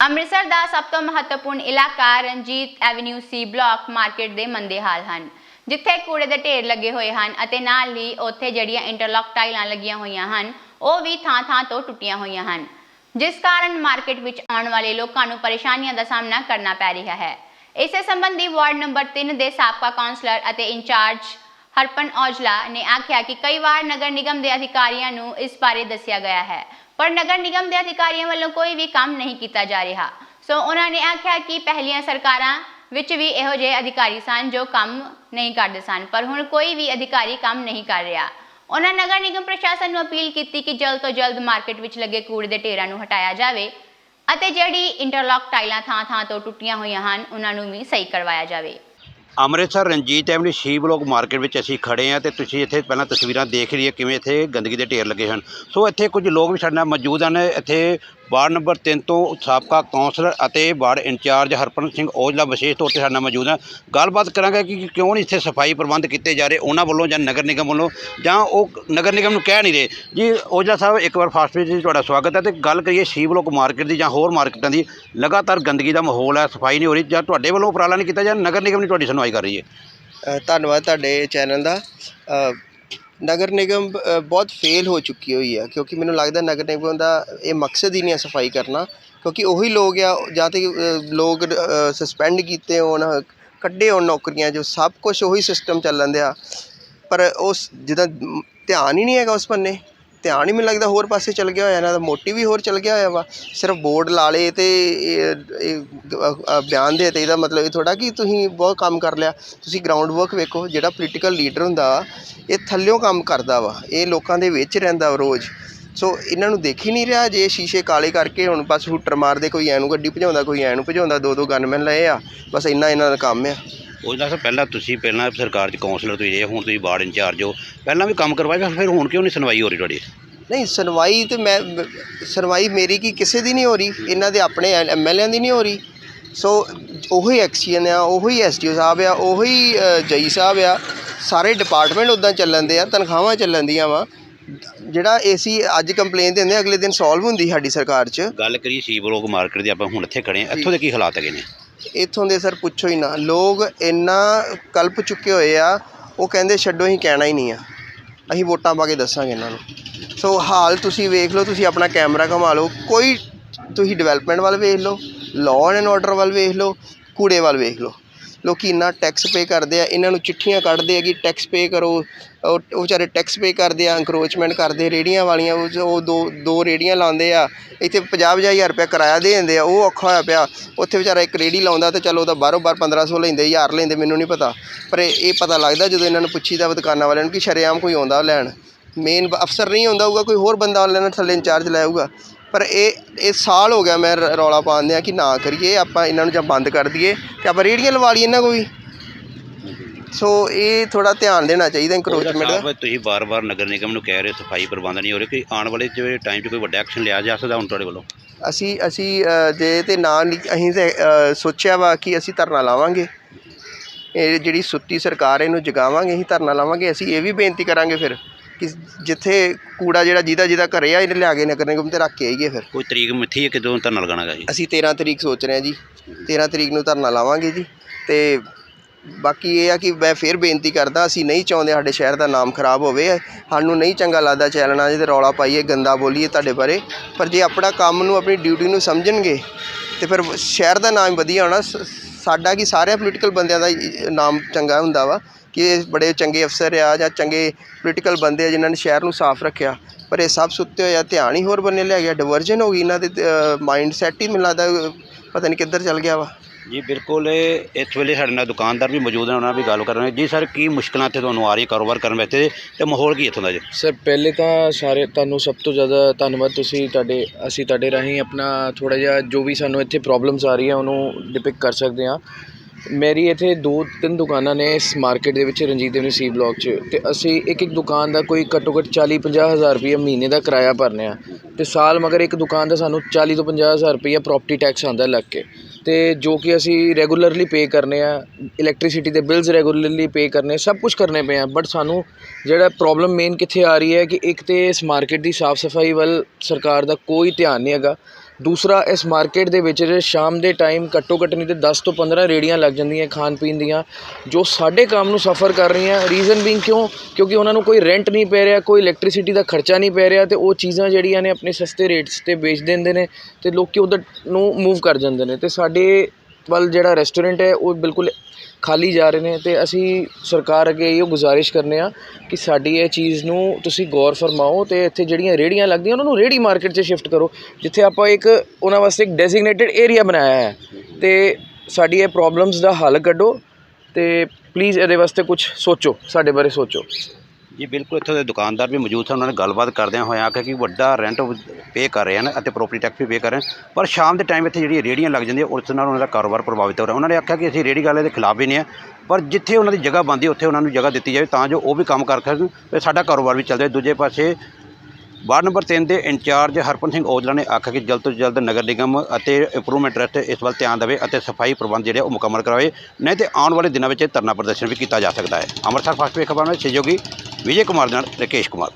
ਅੰਮ੍ਰਿਤਸਰ ਦਾ ਸਭ ਤੋਂ ਮਹੱਤਵਪੂਰਨ ਇਲਾਕਾ Ranjit avenue C block market ਦੇ ਮੰਦੇ ਹਾਲ ਹਨ, ਜਿੱਥੇ ਕੂੜੇ ਦੇ ਢੇਰ ਲੱਗੇ ਹੋਏ ਹਨ ਅਤੇ ਨਾਲ ਹੀ ਉੱਥੇ ਜਿਹੜੀਆਂ ਇੰਟਰਲੌਕ ਟਾਈਲਾਂ ਲੱਗੀਆਂ ਹੋਈਆਂ ਹਨ, ਉਹ ਵੀ ਥਾਂ-ਥਾਂ ਤੋਂ ਟੁੱਟੀਆਂ ਹੋਈਆਂ ਹਨ, ਜਿਸ ਕਾਰਨ ਮਾਰਕੀਟ ਵਿੱਚ ਆਉਣ ਵਾਲੇ ਲੋਕਾਂ ਨੂੰ ਪਰੇਸ਼ਾਨੀਆਂ ਦਾ ਸਾਹਮਣਾ ਕਰਨਾ ਪੈ ਰਿਹਾ ਹੈ। ਇਸੇ ਸੰਬੰਧੀ ਵਾਰਡ ਨੰਬਰ 3 ਦੇ ਸਾਬਕਾ ਕਾਉਂਸਲਰ ਅਤੇ ਇੰਚਾਰਜ ਹਰਪਨ ਔਜਲਾ ਨੇ ਆਖਿਆ ਕਿ ਕਈ ਵਾਰ ਨਗਰ ਨਿਗਮ ਦੇ ਅਧਿਕਾਰੀਆਂ ਨੂੰ ਇਸ ਬਾਰੇ ਦੱਸਿਆ ਗਿਆ ਹੈ। ਪਰ ਨਗਰ ਨਿਗਮ ਦੇ ਅਧਿਕਾਰੀਆਂ ਵੱਲੋਂ ਕੋਈ ਵੀ ਕੰਮ ਨਹੀਂ ਕੀਤਾ ਜਾ ਰਿਹਾ। ਸੋ ਉਹਨਾਂ ਨੇ ਆਖਿਆ ਕਿ ਪਹਿਲੀਆਂ ਸਰਕਾਰਾਂ ਵਿੱਚ ਵੀ ਇਹੋ ਜਿਹੇ ਅਧਿਕਾਰੀ ਸਨ ਜੋ ਕੰਮ ਨਹੀਂ ਕਰਦੇ ਸਨ, ਪਰ ਹੁਣ ਕੋਈ ਵੀ ਅਧਿਕਾਰੀ ਕੰਮ ਨਹੀਂ ਕਰ ਰਿਹਾ। ਉਹਨਾਂ ਨਗਰ ਨਿਗਮ ਪ੍ਰਸ਼ਾਸਨ ਨੂੰ ਅਪੀਲ ਕੀਤੀ ਕਿ ਜਲਦ ਤੋਂ ਜਲਦ ਮਾਰਕੀਟ ਵਿੱਚ ਲੱਗੇ ਕੂੜੇ ਦੇ ਢੇਰਾਂ ਨੂੰ ਹਟਾਇਆ ਜਾਵੇ ਅਤੇ ਜਿਹੜੀ ਇੰਟਰਲੌਕ ਟਾਈਲਾਂ ਥਾਂ-ਥਾਂ ਤੋਂ ਟੁੱਟੀਆਂ ਹੋਈਆਂ ਹਨ, ਉਹਨਾਂ ਨੂੰ ਵੀ ਸਹੀ ਕਰਵਾਇਆ ਜਾਵੇ। Amritsar Ranjit avenue C block market ਵਿੱਚ ਅਸੀਂ ਖੜੇ ਹਾਂ ਤੇ ਤੁਸੀਂ ਇੱਥੇ ਪਹਿਲਾਂ ਤਸਵੀਰਾਂ ਦੇਖ ਰਹੀ ਹੈ ਕਿਵੇਂ ਇੱਥੇ ਗੰਦਗੀ ਦੇ ਢੇਰ ਲੱਗੇ ਹਨ। ਸੋ ਇੱਥੇ ਕੁਝ ਲੋਕ ਵੀ ਸਾਡੇ ਨਾਲ ਮੌਜੂਦ ਹਨ। ਇੱਥੇ ਵਾਰਡ ਨੰਬਰ 3 ਤੋਂ ਸਾਬਕਾ ਕੌਂਸਲਰ ਅਤੇ ward in charge Harpan Singh Aujla ਵਿਸ਼ੇਸ਼ ਤੌਰ ਤੇ ਸਾਡੇ ਨਾਲ ਮੌਜੂਦ ਹਨ। ਗੱਲਬਾਤ ਕਰਾਂਗੇ ਕਿ ਕਿਉਂ ਨਹੀਂ ਇੱਥੇ ਸਫ਼ਾਈ ਪ੍ਰਬੰਧ ਕੀਤੇ ਜਾ ਰਹੇ, ਉਹਨਾਂ ਵੱਲੋਂ ਜਾਂ ਨਗਰ ਨਿਗਮ ਵੱਲੋਂ, ਜਾਂ ਉਹ ਨਗਰ ਨਿਗਮ ਨੂੰ ਕਹਿ ਨਹੀਂ ਰਹੇ। ਜੀ, ਔਜਲਾ ਸਾਹਿਬ, ਇੱਕ ਵਾਰ ਫਾਸਟ ਵਿੱਚ ਜੀ ਤੁਹਾਡਾ ਸਵਾਗਤ ਹੈ ਤੇ ਗੱਲ ਕਰੀਏ ਸ਼ੀ ਬਲੋਕ ਮਾਰਕੀਟ ਦੀ ਜਾਂ ਹੋਰ ਮਾਰਕੀਟਾਂ ਦੀ, ਲਗਾਤਾਰ ਗੰਦਗੀ ਦਾ ਮਾਹੌਲ ਹੈ, ਸਫ਼ਾਈ ਨਹੀਂ ਹੋ ਰਹੀ, ਜਾਂ ਤੁਹਾਡੇ ਵੱਲੋਂ ਉਪਰਾਲਾ ਨਹੀਂ ਕੀਤਾ ਜਾਂ ਨਗਰ ਨਿਗਮ ਨਹੀਂ ਤੁਹਾਡੀ ਸੁਣਵਾਈ ਕਰ ਰਹੀ ਹੈ। ਧੰਨਵਾਦ ਤੁਹਾਡੇ ਚੈਨਲ ਦਾ। ਨਗਰ ਨਿਗਮ ਬਹੁਤ ਫੇਲ ਹੋ ਚੁੱਕੀ ਹੋਈ ਹੈ ਕਿਉਂਕਿ ਮੈਨੂੰ ਲੱਗਦਾ ਨਗਰ ਨਿਗਮ ਦਾ ਇਹ ਮਕਸਦ ਹੀ ਨਹੀਂ ਹੈ ਸਫ਼ਾਈ ਕਰਨਾ ਕਿਉਂਕਿ ਉਹੀ ਲੋਕ ਆ ਜਾਂ ਤੇ ਅ, ਲੋਕ ਸਸਪੈਂਡ ਕੀਤੇ ਹੋਣ ਕੱਢੇ ਹੋਣ ਨੌਕਰੀਆਂ ਜੋ ਸਭ ਕੁਝ ਉਹੀ ਸਿਸਟਮ ਚੱਲਣ ਦਿਆ ਪਰ ਉਸ ਜਿਹਦਾ ਧਿਆਨ ਹੀ ਨਹੀਂ ਹੈਗਾ ਉਸ ਬੰਨੇ। ਧਿਆਨ ਹੀ ਮੈਨੂੰ ਲੱਗਦਾ ਹੋਰ ਪਾਸੇ ਚੱਲ ਗਿਆ ਹੋਇਆ ਇਹਨਾਂ ਦਾ ਮੋਟਿਵ ਹੀ ਹੋਰ ਚੱਲ ਗਿਆ ਹੋਇਆ ਵਾ। ਸਿਰਫ ਬੋਰਡ ਲਾ ਲਏ ਅਤੇ ਬਿਆਨ ਦੇ ਤੇ ਇਹਦਾ ਮਤਲਬ ਇਹ ਥੋੜ੍ਹਾ ਕਿ ਤੁਸੀਂ ਬਹੁਤ ਕੰਮ ਕਰ ਲਿਆ। ਤੁਸੀਂ ਗਰਾਊਂਡ ਵਰਕ ਵੇਖੋ ਜਿਹੜਾ ਪੋਲੀਟੀਕਲ ਲੀਡਰ ਹੁੰਦਾ ਵਾ, ਇਹ ਥੱਲਿਓਂ ਕੰਮ ਕਰਦਾ ਵਾ। ਇਹ ਲੋਕਾਂ ਦੇ ਵਿੱਚ ਰਹਿੰਦਾ ਵਾ ਰੋਜ਼। ਸੋ ਇਹਨਾਂ ਨੂੰ ਦੇਖ ਹੀ ਨਹੀਂ ਰਿਹਾ ਜੇ ਸ਼ੀਸ਼ੇ ਕਾਲੇ ਕਰਕੇ ਹੁਣ ਬਸ ਹੂਟਰ ਮਾਰਦੇ ਕੋਈ ਐ ਨੂੰ ਗੱਡੀ ਭਜਾਉਂਦਾ ਕੋਈ ਐ ਨੂੰ ਭਜਾਉਂਦਾ ਦੋ ਦੋ ਗਨਮੈਨ ਲਏ ਆ ਬਸ ਇੰਨਾ ਇਹਨਾਂ ਦਾ ਕੰਮ ਆ। ਔਜਲਾ ਸਾਹਿਬ ਪਹਿਲਾਂ ਤੁਸੀਂ ਪਹਿਲਾਂ ਸਰਕਾਰ 'ਚ ਕੌਂਸਲਰ ਤੁਸੀਂ ਰਹੇ ਹੁਣ ਤੁਸੀਂ ਵਾਰਡ ਇੰਚਾਰਜ ਹੋ ਪਹਿਲਾਂ ਵੀ ਕੰਮ ਕਰਵਾਇਆ ਫਿਰ ਹੁਣ ਕਿਉਂ ਨਹੀਂ ਸੁਣਵਾਈ ਹੋ ਰਹੀ ਤੁਹਾਡੀ? ਨਹੀਂ ਸੁਣਵਾਈ ਤੇ ਮੈਂ ਮ- ਸੁਣਵਾਈ ਮੇਰੀ ਕੀ ਕਿਸੇ ਦੀ ਨਹੀਂ ਹੋ ਰਹੀ ਇਹਨਾਂ ਦੇ ਆਪਣੇ ਐਮਐਲਏਆਂ ਦੀ ਨਹੀਂ ਹੋ ਰਹੀ। ਸੋ ਉਹੀ ਐਕਸੀਅਨ ਆ ਉਹੀ ਐਸਡੀਓ ਸਾਹਿਬ ਆ ਉਹੀ ਜਈ ਸਾਹਿਬ ਆ ਸਾਰੇ ਡਿਪਾਰਟਮੈਂਟ ਉਦਾਂ ਚੱਲਣ ਦੇ ਆ ਤਨਖਾਹਾਂ ਚੱਲਣ ਦੀਆਂ ਵਾ। ਜਿਹੜਾ ਏਸੀ ਅੱਜ ਕੰਪਲੇਨ ਦਿੰਦੇ ਆ, ਅਗਲੇ ਦਿਨ ਸੋਲਵ ਹੁੰਦੀ ਸਾਡੀ ਸਰਕਾਰ 'ਚ। ਗੱਲ ਕਰੀਏ ਸ਼ੀ ਬਲੋਕ ਮਾਰਕੀਟ ਦੀ ਆਪਾਂ ਹੁਣ ਇੱਥੇ ਖੜੇ ਹਾਂ। ਇੱਥੋਂ ਦੇ ਕੀ ਹਾਲਾਤ ਹੈਗੇ ਨੇ? ਇੱਥੋਂ ਦੇ ਸਰ ਪੁੱਛੋ ਹੀ ਨਾ। ਲੋਕ ਇੰਨਾ ਕਲਪ ਚੁੱਕੇ ਹੋਏ ਆ ਉਹ ਕਹਿੰਦੇ ਛੱਡੋ ਅਸੀਂ ਕਹਿਣਾ ਹੀ ਨਹੀਂ ਆ। ਅਸੀਂ ਵੋਟਾਂ ਪਾ ਕੇ ਦੱਸਾਂਗੇ ਇਹਨਾਂ ਨੂੰ। ਸੋ ਹਾਲ ਤੁਸੀਂ ਵੇਖ ਲਓ ਤੁਸੀਂ ਆਪਣਾ ਕੈਮਰਾ ਘੁਮਾ ਲਓ। ਕੋਈ ਤੁਸੀਂ ਡਿਵੈਲਪਮੈਂਟ ਵੱਲ ਵੇਖ ਲਓ ਲਾਅ ਐਂਡ ਆਰਡਰ ਵੱਲ ਵੇਖ ਲਓ ਕੂੜੇ ਵੱਲ ਵੇਖ ਲਓ। ਲੋਕੀ ਇੰਨਾ ਟੈਕਸ ਪੇ ਕਰਦੇ ਆ, ਇਹਨਾਂ ਨੂੰ ਚਿੱਠੀਆਂ ਕੱਢਦੇ ਆ ਕਿ ਟੈਕਸ ਪੇ ਕਰੋ। ਉਹ ਉਹ ਵਿਚਾਰੇ ਟੈਕਸ ਪੇ ਕਰਦੇ ਆ ਅੰਕਰੋਚਮੈਂਟ ਕਰਦੇ, ਰੇੜੀਆਂ ਵਾਲੀਆਂ, ਉਹ ਉਹ ਦੋ ਦੋ ਰੇੜੀਆਂ ਲਾਉਂਦੇ ਆ। ਇੱਥੇ 50 ਹਜ਼ਾਰ ਰੁਪਏ ਕਿਰਾਇਆ ਦੇ ਦਿੰਦੇ ਆ, ਉਹ ਔਖਾ ਹੋਇਆ ਪਿਆ। ਉੱਥੇ ਵਿਚਾਰਾ ਇੱਕ ਰੇੜੀ ਲਾਉਂਦਾ ਤੇ ਚਲੋ ਉਹਦਾ ਬਾਹਰੋਂ ਬਾਹਰ 1500 ਲੈਂਦੇ, ਹਜ਼ਾਰ ਲੈਂਦੇ, ਮੈਨੂੰ ਨਹੀਂ ਪਤਾ। ਪਰ ਇਹ ਪਤਾ ਲੱਗਦਾ ਜਦੋਂ ਇਹਨਾਂ ਨੂੰ ਪੁੱਛੀਦਾ ਵਾ ਦੁਕਾਨਾਂ ਵਾਲਿਆਂ ਨੂੰ ਕਿ ਸ਼ਰੇਆਮ ਕੋਈ ਆਉਂਦਾ ਲੈਣ। ਮੇਨ ਅਫਸਰ ਨਹੀਂ ਆਉਂਦਾ ਹੋਊਗਾ, ਕੋਈ ਹੋਰ ਬੰਦਾ ਲੈਣਾ, ਥੱਲੇ ਇੰਚਾਰਜ ਲੈ ਆਊਗਾ। ਪਰ ਇਹ ਇਹ ਸਾਲ ਹੋ ਗਿਆ ਮੈਂ ਰ- ਰੌਲਾ ਪਾਉਂਦੇ ਆ ਕਿ ਨਾ ਕਰੀਏ ਆਪਾਂ ਇਹਨਾਂ ਨੂੰ ਜਾਂ ਬੰਦ ਕਰ ਦਈਏ ਤੇ ਆਪਾਂ ਰੇੜੀਆਂ ਲਵਾ ਲਈਏ ਇਹਨਾਂ ਕੋਈ ਸੋ ਇਹ ਥੋੜਾ ਧਿਆਨ ਦੇਣਾ ਚਾਹੀਦਾ ਇੰਕਰੋਚਮੈਂਟ ਦਾ। ਸਾਹਿਬ ਤੁਸੀਂ ਬਾਰ-ਬਾਰ ਨਗਰ ਨਿਗਮ ਨੂੰ ਕਹਿ ਰਹੇ ਹੋ ਸਫ਼ਾਈ ਪ੍ਰਬੰਧ ਨਹੀਂ ਹੋ ਰਹੇ ਕਿ ਆਉਣ ਵਾਲੇ ਜਿਹੜੇ ਟਾਈਮ 'ਚ ਕੋਈ ਵੱਡਾ ਐਕਸ਼ਨ ਲਿਆ ਜਾ ਸਕਦਾ ਹੁਣ ਤੁਹਾਡੇ ਵੱਲੋਂ? ਅਸੀਂ ਅਸੀਂ ਅ, ਜੇ ਤੇ ਨਾ ਲਿ- ਅਸੀਂ ਤੇ ਅ, ਸੋਚਿਆ ਵਾ ਕਿ ਅਸੀਂ ਧਰਨਾ ਲਾਵਾਂਗੇ। ਇਹ ਜਿਹੜੀ ਸੁੱਤੀ ਸਰਕਾਰ ਹੈ, ਇਹਨੂੰ ਜਗਾਵਾਂਗੇ ਅਸੀਂ ਧਰਨਾ ਲਾਵਾਂਗੇ ਅਸੀਂ ਇਹ ਵੀ ਬੇਨਤੀ ਕਰਾਂਗੇ ਫਿਰ। ਕਿ ਜਿੱਥੇ ਕੂੜਾ ਜਿਹੜਾ ਜਿਹਦਾ ਜਿਹਦਾ ਘਰੇ ਆ ਇਹਨੇ ਲਿਆ ਕੇ ਨਗਰ ਨਿਗਮ ਤੇ ਰੱਖ ਕੇ ਆਈਏ ਫਿਰ। ਕੋਈ ਤਰੀਕ ਮਿੱਥੀ ਹੈ ਕਿਦੋਂ ਧਰਨਾ ਲਗਾਉਣਾ ਜੀ? ਅਸੀਂ 13 ਤਰੀਕ ਸੋਚ ਰਹੇ ਹਾਂ ਜੀ। 13 ਤਰੀਕ ਨੂੰ ਧਰਨਾ ਲਾਵਾਂਗੇ ਜੀ। ਤੇ ਬਾਕੀ ਇਹ ਆ ਕਿ ਮੈਂ ਫਿਰ ਬੇਨਤੀ ਕਰਦਾ ਅਸੀਂ ਨਹੀਂ ਚਾਹੁੰਦੇ ਸਾਡੇ ਸ਼ਹਿਰ ਦਾ ਨਾਮ ਖਰਾਬ ਹੋਵੇ। ਸਾਨੂੰ ਨਹੀਂ ਚੰਗਾ ਲੱਗਦਾ ਚੈਨਲਾਂ 'ਚ ਤੇ ਰੌਲਾ ਪਾਈਏ ਗੰਦਾ ਬੋਲੀਏ ਤੁਹਾਡੇ ਬਾਰੇ। ਪਰ ਜੇ ਆਪਣਾ ਕੰਮ ਨੂੰ ਆਪਣੀ ਡਿਊਟੀ ਨੂੰ ਸਮਝਣਗੇ ਤੇ ਫਿਰ ਸ਼ਹਿਰ ਦਾ ਨਾਮ ਵਧੀਆ ਹੋਣਾ। ਸ- ਸਾਡਾ ਕੀ ਸਾਰੇ ਪੋਲੀਟੀਕਲ ਬੰਦਿਆਂ ਦਾ ਹੀ ਨਾਮ ਚੰਗਾ ਹੁੰਦਾ ਵਾ। ਕਿ ਇਹ ਬੜੇ ਚੰਗੇ ਅਫਸਰ ਆ ਜਾਂ ਚੰਗੇ ਪੋਲੀਟੀਕਲ ਬੰਦੇ ਆ ਜਿਨ੍ਹਾਂ ਨੇ ਸ਼ਹਿਰ ਨੂੰ ਸਾਫ਼ ਰੱਖਿਆ। ਪਰ ਇਹ ਸਭ ਸੁੱਤੇ ਹੋਏ ਆ ਧਿਆਨ ਹੀ ਹੋਰ ਬੰਨੇ ਲੈ ਗਿਆ। ਡਿਵਰਜਨ ਹੋ ਗਈ ਇਹਨਾਂ ਦੇ ਮਾਈਂਡ ਸੈਟ ਹੀ ਮੈਨੂੰ ਲੱਗਦਾ ਪਤਾ ਨਹੀਂ ਕਿੱਧਰ ਚੱਲ ਗਿਆ ਵਾ। ਜੀ ਬਿਲਕੁਲ ਇਹ ਇਸ ਵੇਲੇ ਸਾਡੇ ਨਾਲ ਦੁਕਾਨਦਾਰ ਵੀ ਮੌਜੂਦ ਨੇ ਉਹਨਾਂ ਨਾਲ ਵੀ ਗੱਲ ਕਰ ਰਹੇ ਜੀ ਸਰ ਕੀ ਮੁਸ਼ਕਲਾਂ ਇੱਥੇ ਤੁਹਾਨੂੰ ਆ ਰਹੀ ਕਾਰੋਬਾਰ ਕਰਨ ਵਾਸਤੇ ਤੇ ਮਾਹੌਲ ਕੀ ਇੱਥੋਂ ਦਾ ਜੀ? ਸਰ ਪਹਿਲੇ ਤਾਂ ਸਾਰੇ ਤੁਹਾਨੂੰ ਸਭ ਤੋਂ ਜ਼ਿਆਦਾ ਧੰਨਵਾਦ। ਤੁਸੀਂ ਤੁਹਾਡੇ ਅਸੀਂ ਤੁਹਾਡੇ ਰਾਹੀਂ ਆਪਣਾ ਥੋੜਾ ਜਿਹਾ ਜੋ ਵੀ ਸਾਨੂੰ ਇੱਥੇ ਪ੍ਰੋਬਲਮਸ ਆ ਰਹੀਆਂ ਉਹਨੂੰ ਡਿਪਿਕ ਕਰ ਸਕਦੇ ਹਾਂ। ਮੇਰੀ ਇੱਥੇ ਦੋ ਤਿੰਨ ਦੁਕਾਨਾਂ ਨੇ ਇਸ ਮਾਰਕੀਟ ਦੇ ਵਿੱਚ ਰਣਜੀਤ ਦੇਵਨੀ ਸੀ ਬਲਾਕ 'ਚ ਅਤੇ ਅਸੀਂ ਇੱਕ ਇੱਕ ਦੁਕਾਨ ਦਾ ਕੋਈ ਘੱਟੋ ਘੱਟ 40 50 ਹਜ਼ਾਰ ਰੁਪਈਆ ਮਹੀਨੇ ਦਾ ਕਿਰਾਇਆ ਭਰਨੇ ਹਾਂ ਅਤੇ ਸਾਲ ਮਗਰ ਇੱਕ ਦੁਕਾਨ ਦਾ ਸਾਨੂੰ 40 ਤੋਂ 50 ਹਜ਼ਾਰ ਰੁਪਈਆ ਪ੍ਰੋਪਰਟੀ ਟੈਕਸ ਆਉਂਦਾ ਲੱਗ ਕੇ। ਅਤੇ ਜੋ ਕਿ ਅਸੀਂ ਰੈਗੂਲਰਲੀ ਪੇ ਕਰਨੇ ਆ ਇਲੈਕਟ੍ਰੀਸਿਟੀ ਦੇ ਬਿਲਸ ਰੈਗੂਲਰਲੀ ਪੇ ਕਰਨੇ, ਸਭ ਕੁਝ ਕਰਨੇ ਪਏ ਆ ਬਟ ਸਾਨੂੰ ਜਿਹੜਾ ਪ੍ਰੋਬਲਮ ਮੇਨ ਕਿੱਥੇ ਆ ਰਹੀ ਹੈ ਕਿ ਇੱਕ ਤਾਂ ਇਸ ਮਾਰਕੀਟ ਦੀ ਸਾਫ਼ ਸਫ਼ਾਈ ਵੱਲ ਸਰਕਾਰ ਦਾ ਕੋਈ ਧਿਆਨ ਨਹੀਂ ਹੈਗਾ ਦੂਸਰਾ, ਇਸ ਮਾਰਕੀਟ ਦੇ ਵਿੱਚ ਸ਼ਾਮ ਦੇ ਟਾਈਮ ਘੱਟੋ ਘੱਟ ਨਹੀਂ ਤਾਂ ਦਸ ਤੋਂ ਪੰਦਰਾਂ ਰੇਹੜੀਆਂ ਲੱਗ ਜਾਂਦੀਆਂ ਖਾਣ ਪੀਣ ਦੀਆਂ, ਜੋ ਸਾਡੇ ਕੰਮ ਨੂੰ ਸਫਰ ਕਰ ਰਹੀਆਂ। ਰੀਜ਼ਨ ਬੀਇੰਗ ਕਿਉਂ? ਕਿਉਂਕਿ ਉਹਨਾਂ ਨੂੰ ਕੋਈ ਰੈਂਟ ਨਹੀਂ ਪੈ ਰਿਹਾ, ਕੋਈ ਇਲੈਕਟ੍ਰੀਸਿਟੀ ਦਾ ਖਰਚਾ ਨਹੀਂ ਪੈ ਰਿਹਾ ਅਤੇ ਉਹ ਚੀਜ਼ਾਂ ਜਿਹੜੀਆਂ ਨੇ ਆਪਣੇ ਸਸਤੇ ਰੇਟਸ ਤੇ ਵੇਚ ਦਿੰਦੇ ਨੇ ਅਤੇ ਲੋਕ ਉਧਰ ਨੂੰ ਮੂਵ ਕਰ ਜਾਂਦੇ ਨੇ। ਅਤੇ ਸਾਡੇ ਵੱਲ ਜਿਹੜਾ ਰੈਸਟੋਰੈਂਟ ਹੈ, ਉਹ ਬਿਲਕੁਲ ਖਾਲੀ ਜਾ ਰਹੇ ਨੇ ਅਤੇ ਅਸੀਂ ਸਰਕਾਰ ਅੱਗੇ ਇਹੋ ਗੁਜ਼ਾਰਿਸ਼ ਕਰਨੇ ਹਾਂ ਕਿ ਸਾਡੀ ਇਹ ਚੀਜ਼ ਨੂੰ ਤੁਸੀਂ ਗੌਰ ਫਰਮਾਓ ਅਤੇ ਇੱਥੇ ਜਿਹੜੀਆਂ ਰੇਹੜੀਆਂ ਲੱਗਦੀਆਂ, ਉਹਨਾਂ ਨੂੰ ਰੇਹੜੀ ਮਾਰਕੀਟ 'ਚ ਸ਼ਿਫਟ ਕਰੋ, ਜਿੱਥੇ ਆਪਾਂ ਇੱਕ ਉਹਨਾਂ ਵਾਸਤੇ ਇੱਕ ਡੈਜ਼ਿਗਨੇਟਿਡ ਏਰੀਆ ਬਣਾਇਆ ਹੈ। ਅਤੇ ਸਾਡੀ ਇਹ ਪ੍ਰੋਬਲਮਸ ਦਾ ਹੱਲ ਕੱਢੋ ਅਤੇ ਪਲੀਜ਼ ਇਹਦੇ ਵਾਸਤੇ ਕੁਛ ਸੋਚੋ, ਸਾਡੇ ਬਾਰੇ ਸੋਚੋ। ਜੀ, ਬਿਲਕੁਲ ਇੱਥੋਂ ਦੇ ਦੁਕਾਨਦਾਰ ਵੀ ਮੌਜੂਦ ਸਨ, ਉਹਨਾਂ ਨੇ ਗੱਲਬਾਤ ਕਰਦਿਆਂ ਹੋਇਆ ਆਖਿਆ ਕਿ ਵੱਡਾ ਰੈਂਟ ਪੇ ਕਰ ਰਹੇ ਹਨ ਅਤੇ ਪ੍ਰੋਪਰਟੀ ਟੈਕਸ ਵੀ ਪੇ ਕਰ ਰਹੇ ਹਨ। ਪਰ ਸ਼ਾਮ ਦੇ ਟਾਈਮ ਇੱਥੇ ਜਿਹੜੀਆਂ ਰੇੜੀਆਂ ਲੱਗ ਜਾਂਦੀਆਂ, ਉਸ ਨਾਲ ਉਹਨਾਂ ਦਾ ਕਾਰੋਬਾਰ ਪ੍ਰਭਾਵਿਤ ਹੋ ਰਿਹਾ। ਉਹਨਾਂ ਨੇ ਆਖਿਆ ਕਿ ਅਸੀਂ ਰੇੜੀ ਵਾਲੇ ਦੇ ਖਿਲਾਫ ਵੀ ਨਹੀਂ ਹੈ, ਪਰ ਜਿੱਥੇ ਉਹਨਾਂ ਦੀ ਜਗ੍ਹਾ ਬਣਦੀ, ਉੱਥੇ ਉਹਨਾਂ ਨੂੰ ਜਗ੍ਹਾ ਦਿੱਤੀ ਜਾਵੇ ਤਾਂ ਜੋ ਉਹ ਵੀ ਕੰਮ ਕਰ ਸਕਣ ਤੇ ਸਾਡਾ ਕਾਰੋਬਾਰ ਵੀ ਚੱਲਦਾ ਦੂਜੇ ਪਾਸੇ, ਵਾਰਡ ਨੰਬਰ 3 ਦੇ ਇੰਚਾਰਜ ਹਰਪਨ ਸਿੰਘ ਔਜਲਾ ਨੇ ਆਖਿਆ ਕਿ ਜਲਦ ਤੋਂ ਜਲਦ ਨਗਰ ਨਿਗਮ ਅਤੇ ਇੰਪਰੂਵਮੈਂਟ ਟਰਸਟ ਇਸ ਵੱਲ ਧਿਆਨ ਦੇਵੇ ਅਤੇ ਸਫ਼ਾਈ ਪ੍ਰਬੰਧ ਜਿਹੜੇ ਉਹ ਮੁਕੰਮਲ ਕਰਾਵੇ। ਨਹੀਂ ਤੇ ਆਉਣ ਵਾਲੇ ਦਿਨਾਂ ਵਿੱਚ ਇਹ ਧਰਨਾ ਪ੍ਰਦਰਸ਼ਨ ਵੀ ਕੀਤਾ ਜਾ ਸਕਦਾ ਹੈ। ਅੰਮ੍ਰਿਤਸਰ ਫਾਸਟ ਵੇ ਖਬਰਾਂ ਵਿੱਚ ਸਹਿਯੋਗੀ ਵਿਜੇ ਕੁਮਾਰ ਨਾਲ ਰਕੇਸ਼ ਕੁਮਾਰ।